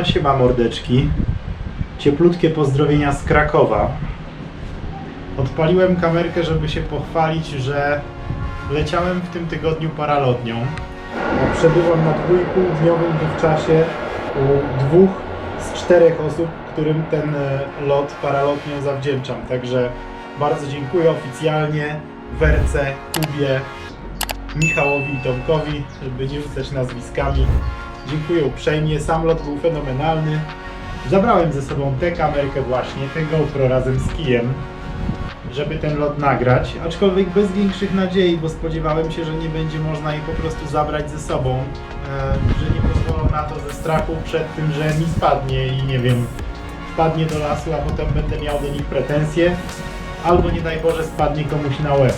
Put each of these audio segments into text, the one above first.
No siema mordeczki. Cieplutkie pozdrowienia z Krakowa. Odpaliłem kamerkę, żeby się pochwalić, że leciałem w tym tygodniu paralotnią. A Przebyłam na dwójpółdniowym wówczasie u dwóch z czterech osób, którym ten e, lot paralotnią zawdzięczam. Także bardzo dziękuję oficjalnie Werce, Kubie, Michałowi i Tomkowi, żeby nie rzucać nazwiskami. Dziękuję uprzejmie, sam lot był fenomenalny. Zabrałem ze sobą tę kamerkę właśnie, tę GoPro razem z kijem, żeby ten lot nagrać, aczkolwiek bez większych nadziei, bo spodziewałem się, że nie będzie można jej po prostu zabrać ze sobą, e, że nie pozwolą na to ze strachu przed tym, że mi spadnie i nie wiem, wpadnie do lasu, a potem będę miał do nich pretensje, albo nie daj Boże spadnie komuś na łeb.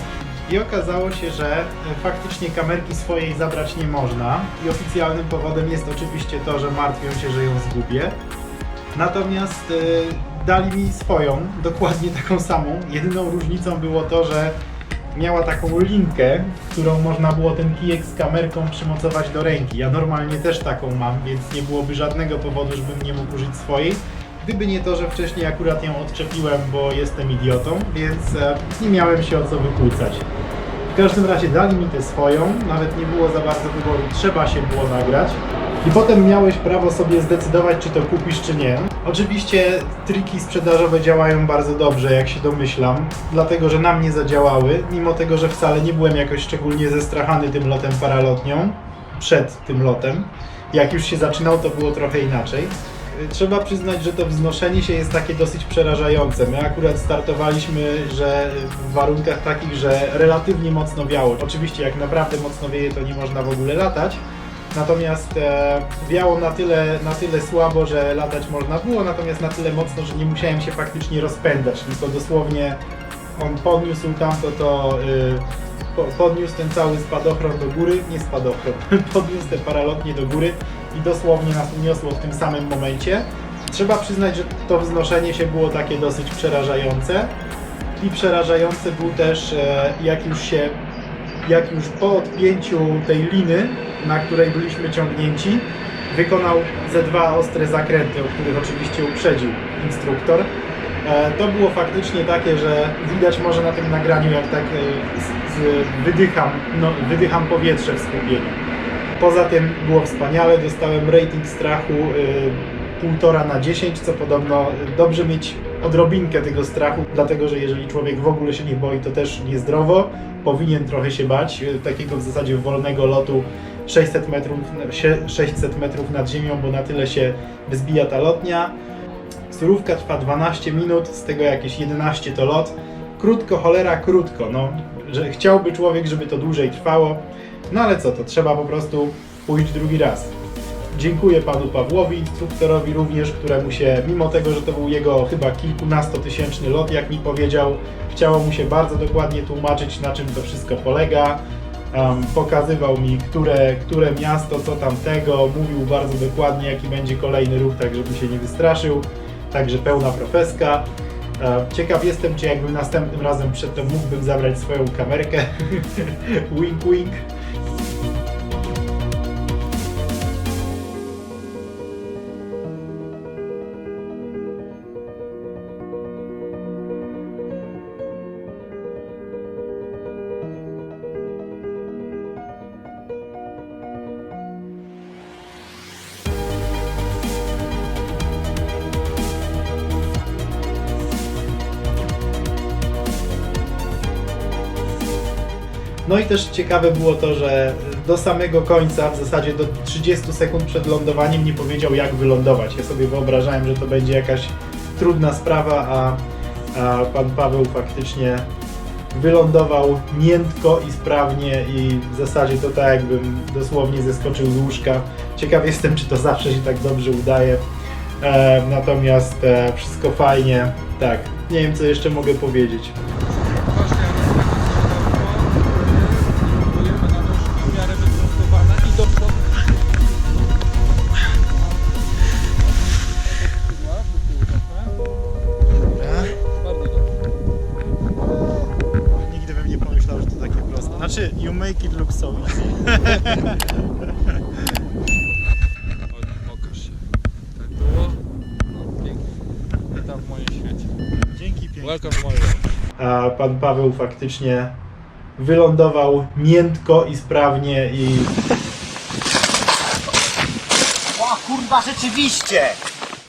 I okazało się, że e, faktycznie kamerki swojej zabrać nie można i oficjalnym powodem jest oczywiście to, że martwią się, że ją zgubię. Natomiast e, dali mi swoją, dokładnie taką samą. Jedyną różnicą było to, że miała taką linkę, którą można było ten kijek z kamerką przymocować do ręki. Ja normalnie też taką mam, więc nie byłoby żadnego powodu, żebym nie mógł użyć swojej. Gdyby nie to, że wcześniej akurat ją odczepiłem, bo jestem idiotą, więc e, nie miałem się o co wykłócać. W każdym razie dali mi tę swoją, nawet nie było za bardzo wyboru, trzeba się było nagrać. I potem miałeś prawo sobie zdecydować, czy to kupisz, czy nie. Oczywiście triki sprzedażowe działają bardzo dobrze, jak się domyślam, dlatego że na mnie zadziałały, mimo tego, że wcale nie byłem jakoś szczególnie zestrachany tym lotem paralotnią, przed tym lotem. Jak już się zaczynał, to było trochę inaczej. Trzeba przyznać, że to wznoszenie się jest takie dosyć przerażające. My akurat startowaliśmy, że w warunkach takich, że relatywnie mocno wiało. Oczywiście jak naprawdę mocno wieje, to nie można w ogóle latać. Natomiast e, wiało na tyle, na tyle słabo, że latać można było, natomiast na tyle mocno, że nie musiałem się faktycznie rozpędzać, tylko dosłownie on podniósł tamto to, y, po, podniósł ten cały spadochron do góry, nie spadochron, podniósł te paralotnie do góry i dosłownie nas uniosło w tym samym momencie. Trzeba przyznać, że to wznoszenie się było takie dosyć przerażające i przerażające był też e, jak już się, jak już po odpięciu tej liny, na której byliśmy ciągnięci, wykonał ze dwa ostre zakręty, o których oczywiście uprzedził instruktor. E, To było faktycznie takie, że widać może na tym nagraniu, jak tak e, z, z, wydycham, no, wydycham powietrze w skupieniu. Poza tym było wspaniale, dostałem rating strachu y, 1,5 na 10, co podobno dobrze mieć odrobinkę tego strachu, dlatego że jeżeli człowiek w ogóle się nie boi, to też niezdrowo, powinien trochę się bać, y, takiego w zasadzie wolnego lotu 600 metrów, sie- 600 metrów nad ziemią, bo na tyle się wzbija ta lotnia. Surówka trwa 12 minut, z tego jakieś 11 to lot. Krótko, cholera, krótko. No, że chciałby człowiek, żeby to dłużej trwało. No ale co, to trzeba po prostu pójść drugi raz. Dziękuję panu Pawłowi, instruktorowi również, któremu się, mimo tego, że to był jego chyba kilkunastotysięczny lot, jak mi powiedział, chciało mu się bardzo dokładnie tłumaczyć, na czym to wszystko polega. Um, pokazywał mi, które, które miasto, co tamtego, mówił bardzo dokładnie, jaki będzie kolejny ruch, tak żeby się nie wystraszył. Także pełna profeska. Ciekaw jestem, czy jakbym następnym razem przed to mógłbym zabrać swoją kamerkę. wink, wink. No i też ciekawe było to, że do samego końca, w zasadzie do 30 sekund przed lądowaniem nie powiedział jak wylądować. Ja sobie wyobrażałem, że to będzie jakaś trudna sprawa, a, a pan Paweł faktycznie wylądował miętko i sprawnie i w zasadzie to tak jakbym dosłownie zeskoczył z łóżka. Ciekaw jestem, czy to zawsze się tak dobrze udaje. E, natomiast e, wszystko fajnie. Tak, nie wiem co jeszcze mogę powiedzieć. You make it look so easy. Pokaż się. Tak było. No, pięknie. Witam w moim świecie. Dzięki pięknie. Welcome to my life. A pan Paweł faktycznie wylądował miętko i sprawnie i... O kurwa, rzeczywiście!